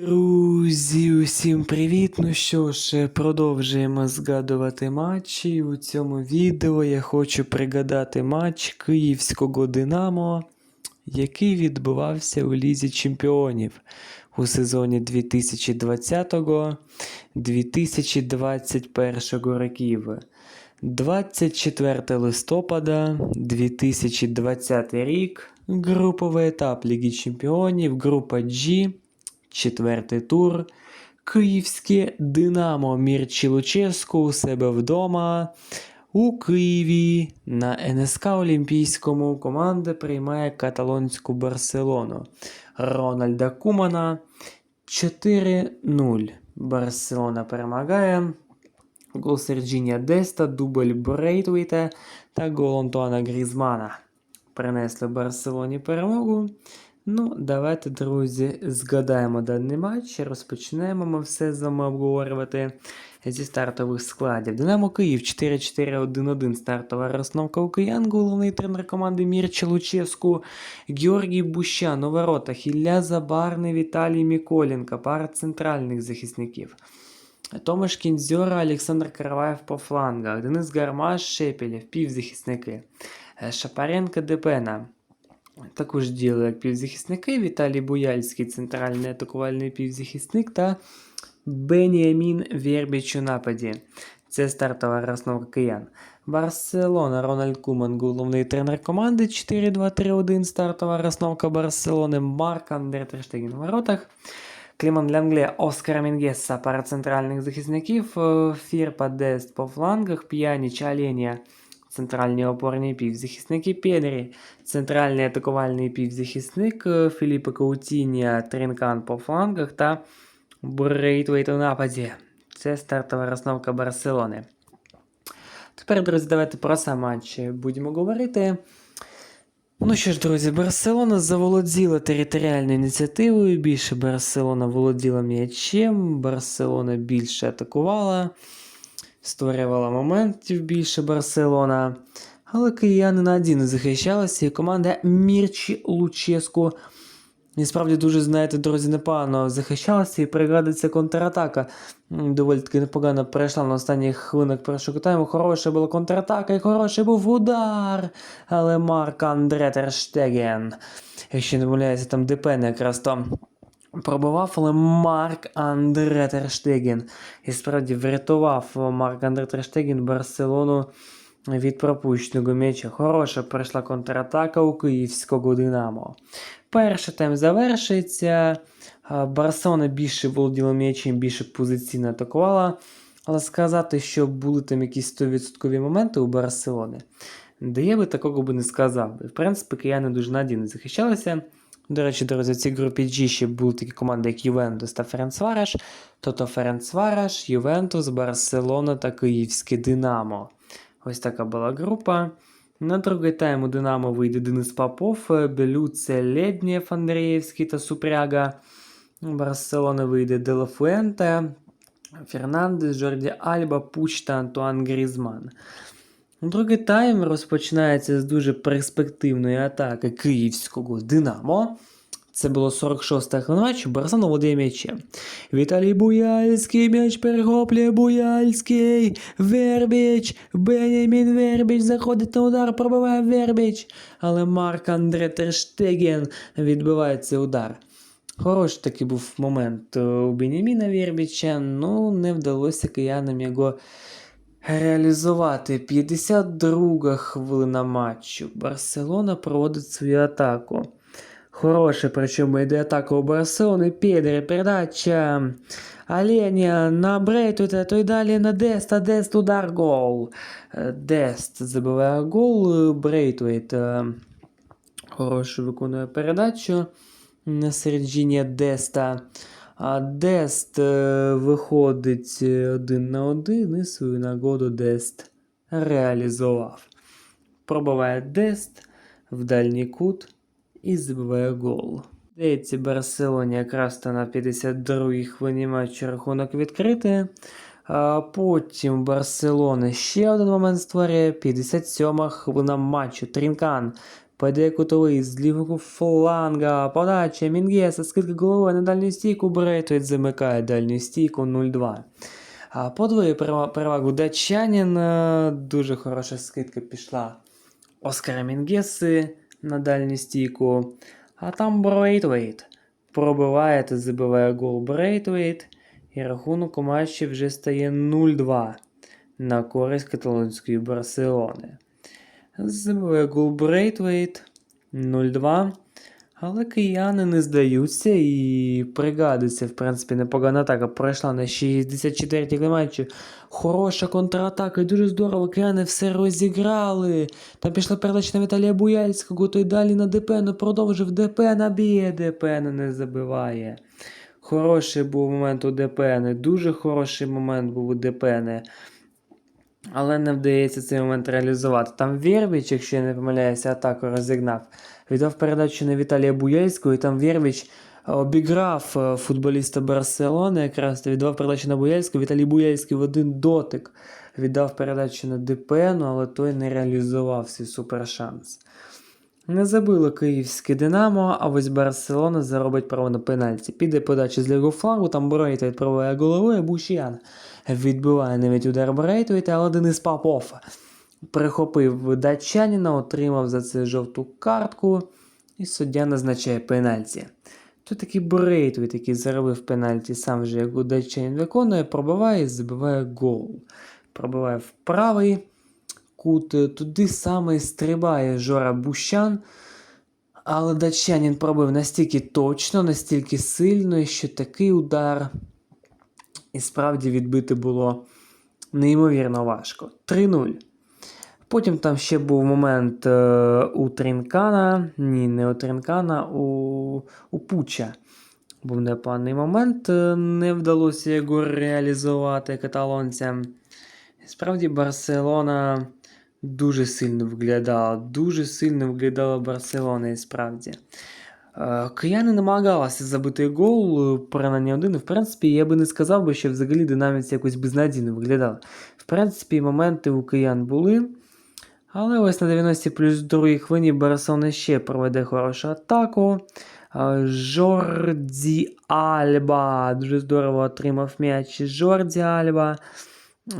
Друзі, усім привіт! Ну що ж, продовжуємо згадувати матчі. У цьому відео я хочу пригадати матч Київського Динамо, який відбувався у Лізі Чемпіонів у сезоні 2020-2021 років. 24 листопада 2020 рік. Груповий етап Ліги Чемпіонів, група G. Четвертий тур. Київське Динамо Мірчі Луческу у себе вдома. У Києві на НСК Олімпійському команда приймає каталонську Барселону. Рональда Кумана 4-0. Барселона перемагає. Гол Серджінія Деста, дубль Брейтвейта та гол Антуана Грізмана. Принесли Барселоні перемогу. Ну, давайте, друзі, згадаємо даний матч. Розпочнемо ми все з вами обговорювати зі стартових складів. Динамо Київ 4-4-1-1. Стартова розновка у киян. Головний тренер команди Мірча Луческу. Георгій Бущан у воротах. Ілля Забарний, Віталій Міколенко. Пара центральних захисників. Томаш Кінзьора, Олександр Караваєв по флангах. Денис Гармаш, Шепелєв, півзахисники. Е, Шапаренко Депена. Також діяли як півзахисники Віталій Буяльський, центральний атакувальний півзахисник та Беніамін Вербіч у нападі. Це стартова розновка киян. Барселона, Рональд Куман, головний тренер команди 4-2-3-1. Стартова розновка Барселони. Марк Андре Терштеген у воротах. Кліман Лянгле, Оскар Мінгеса, пара центральних захисників. Фірпа Дест по флангах, П'яніч, Аленія, центральні опорні півзахисники Педрі, центральний атакувальний півзахисник е, Філіппе Каутінія, Тринкан по флангах та Брейтвейт у нападі. Це стартова розновка Барселони. Тепер, друзі, давайте про сам матч будемо говорити. Ну що ж, друзі, Барселона заволоділа територіальною ініціативою. Більше Барселона володіла м'ячем, Барселона більше атакувала, створювала моментів більше Барселона. Але кияни на один не захищалися, і команда Мірчі Луческу. І справді дуже, знаєте, друзі, непогано захищалася і пригадується контратака. Доволі таки непогано перейшла на останніх хвилинах першого тайму. Хороша була контратака і хороший був удар. Але Марк Андре Терштеген, якщо не помиляюся, там Депен якраз то пробивав, але Марк Андре Терштеген. І справді врятував Марк Андре Терштеген Барселону від пропущеного м'яча. Хороша пройшла контратака у київського Динамо. Перший тайм завершується. а, Барселона більше володіла м'ячем, більше позиційно атакувала. Але сказати, що були там якісь 100% моменти у Барселони, де я би такого би не сказав. В принципі, кияни дуже надійно захищалися. До речі, друзі, в цій групі G ще були такі команди, як Ювентус та Ференцвараш, Тото Ференцвараш, Ювентус, Барселона та Київське Динамо. Ось така була група. На другий тайм у Динамо вийде Денис Попов, Белюце Леднєв, Андрієвський та Супряга. У Барселони вийде Делафуенте, Фернандес, Жорді Альба, Пуч та Антуан Грізман. Другий тайм розпочинається з дуже перспективної атаки київського Динамо. Це було 46-та хвилина матчу, Барселона володіє м'ячем. Віталій Буяльський, м'яч перехоплює Буяльський, Вербіч, Бенямін Вербіч заходить на удар, пробиває Вербіч. Але Марк Андре Терштеген відбиває цей удар. Хороший такий був момент у Беняміна Вербіча, ну не вдалося киянам його реалізувати. 52 хвилина матчу. Барселона проводить свою атаку. Хороша, причому йде атака у Барселони. Педри, передача. Оленя на Брейтута, то й далі на Деста, Дест удар гол. Дест забиває гол, Брейтвейт е, хорошу виконує передачу на Серджіння Деста. А Дест виходить е, один на один і свою нагоду Дест реалізував. Пробиває Дест в дальній кут і забиває гол. Здається, Барселоні якраз то на 52-й хвилині матчу рахунок відкритий. А потім Барселона ще один момент створює. 57 хвилина матчу. Трінкан Паде кутовий з лівого фланга. Подача Мінгеса, скидка головою на дальню стійку. Брейтвейт замикає дальню стійку 0-2. А подвоює перeva- перевагу датчанин. Е, Дуже хороша скидка пішла Оскара Мінгеси на дальню стійку. А там Брейтвейт. Пробиває та забиває гол Брейтвейт. І рахунок у матчі вже стає 0-2 на користь каталонської Барселони. Забиває гол Брейтвейт 0-2. Але кияни не здаються і пригадується, в принципі, непогана атака. Пройшла на 64-й матчі. Хороша контратака, і дуже здорово. Кияни все розіграли. Там пішла передача на Віталія Буяльського, той далі на Депену продовжив. Депена б'є, Депена не забиває. Хороший був момент у Депени, дуже хороший момент був у Депени. Але не вдається цей момент реалізувати. Там Вєрвіч, якщо я не помиляюся, атаку розігнав. Віддав передачу на Віталія Буяльського, і там Вєрвіч обіграв е, футболіста Барселони, якраз віддав передачу на Буяльського. Віталій Буяльський в один дотик віддав передачу на Депену, але той не реалізував свій супершанс. Не забило київське Динамо, а ось Барселона заробить право на пенальті. Піде подача з лівого флангу, там Брейт відправляє головою, Бушіян відбиває навіть удар Брейтвейта, але Денис Попов прихопив датчанина, отримав за це жовту картку, і суддя назначає пенальті. Тут такий Брейтвейт, який заробив пенальті, сам же як датчанин виконує, пробиває і забиває гол. Пробиває в правий кут, туди саме стрибає Жора Бущан. Але датчанин пробив настільки точно, настільки сильно, що такий удар і справді відбити було неймовірно важко. 3-0. Потім там ще був момент е, у Трінкана. Ні, не у Трінкана, у, у Пуча. Був непоганий момент, е, не вдалося його реалізувати каталонцям. Справді, Барселона дуже сильно виглядала. Дуже сильно виглядала Барселона, і справді. Е, Кияни намагалися забити гол, е, принаймні один. В принципі, я би не сказав би, що взагалі динаміці якось безнадійно виглядали. В принципі, моменти у киян були. Але ось на 90 плюс другій хвилині Барселона ще проведе хорошу атаку. Е, Жорді Альба дуже здорово отримав м'яч. Жорді Альба.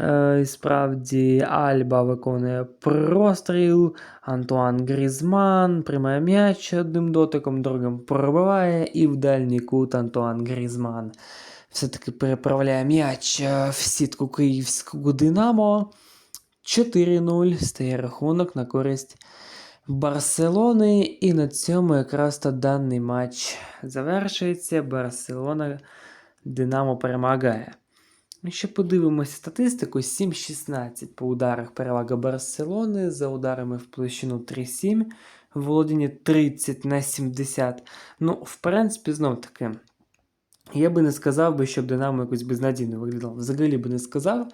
Е, І справді Альба виконує простріл. Антуан Грізман приймає м'яч одним дотиком, другим пробиває, і в дальній кут Антуан Грізман все-таки переправляє м'яч е, в сітку київського Динамо. 4-0 стає рахунок на користь Барселони. І на цьому якраз то даний матч завершується. Барселона Динамо перемагає. Якщо подивимося статистику, 7-16 по ударах перевага Барселони, за ударами в площину 3-7, володіння 30 на 70. Ну, в принципі, знов таки, я би не сказав би, щоб Динамо якось безнадійно виглядало. Взагалі би не сказав.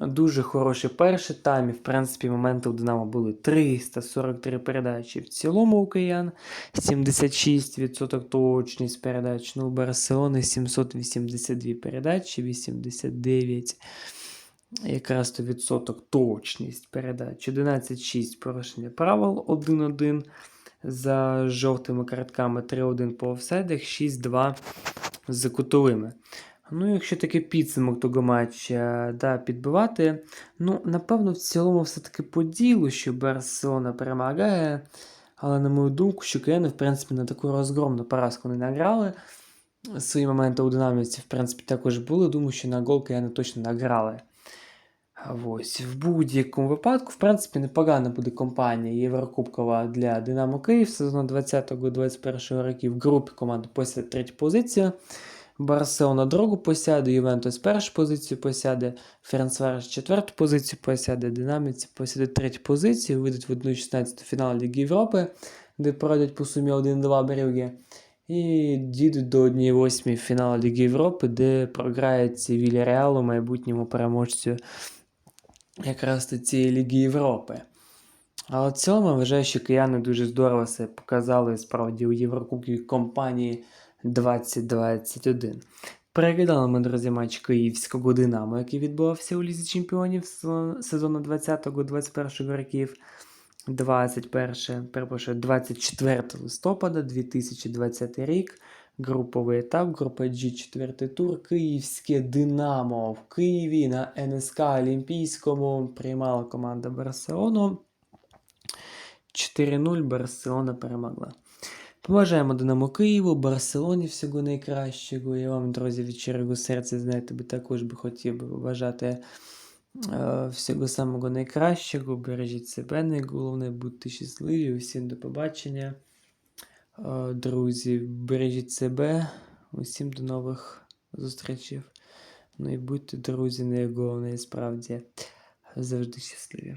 Дуже хороший перший тайм, і в принципі моменти у Динамо були 343 передачі в цілому у киян, 76% точність передач. Ну, у Барселони 782 передачі, 89 якраз то відсоток точність передач. 11-6 порушення правил 1-1 за жовтими картками, 3-1 по офсайдах, 6-2 за кутовими. Ну, якщо такий підсумок того матча да, підбивати, ну, напевно, в цілому все-таки по ділу, що Барселона перемагає. Але, на мою думку, що кияни, в принципі, на таку розгромну поразку не награли. Свої моменти у динаміці, в принципі, також були. Думаю, що на гол кияни точно награли. Ось, в будь-якому випадку, в принципі, непогана буде компанія Єврокубкова для Динамо Київ сезону 20-21 років. В групі команди посяде третю позицію. Барселона другу посяде, Ювентус першу позицію посяде, Ференцвареш четверту позицію посяде, Динаміці посяде третю позицію, вийдуть в 1-16 фінал Ліги Європи, де пройдуть по сумі 1-2 береги. І дійдуть до 1-8 фіналу Ліги Європи, де програється Вільяреалу, майбутньому переможцю якраз цієї Ліги Європи. Але в цілому вважаю, що кияни дуже здорово себе показали справді у Єврокубкій компанії 2021. Переглядали ми, друзі, матч київського Динамо, який відбувався у Лізі Чемпіонів сезон- сезону 20-21 років. 21, перепрошую, 24 листопада 2020 рік. Груповий етап, група G, четвертий тур. Київське Динамо в Києві на НСК Олімпійському приймала команда Барселону. 4-0 Барселона перемогла. Побажаємо Динамо Києву, Барселоні всього найкращого. Я вам, друзі, від щирого серця, знаєте, би також би хотів би побажати е, всього самого найкращого. Бережіть себе, найголовне, будьте щасливі. Усім до побачення. Е, Друзі, бережіть себе. Усім до нових зустрічей. Ну і будьте, друзі, найголовне, справді завжди щасливі.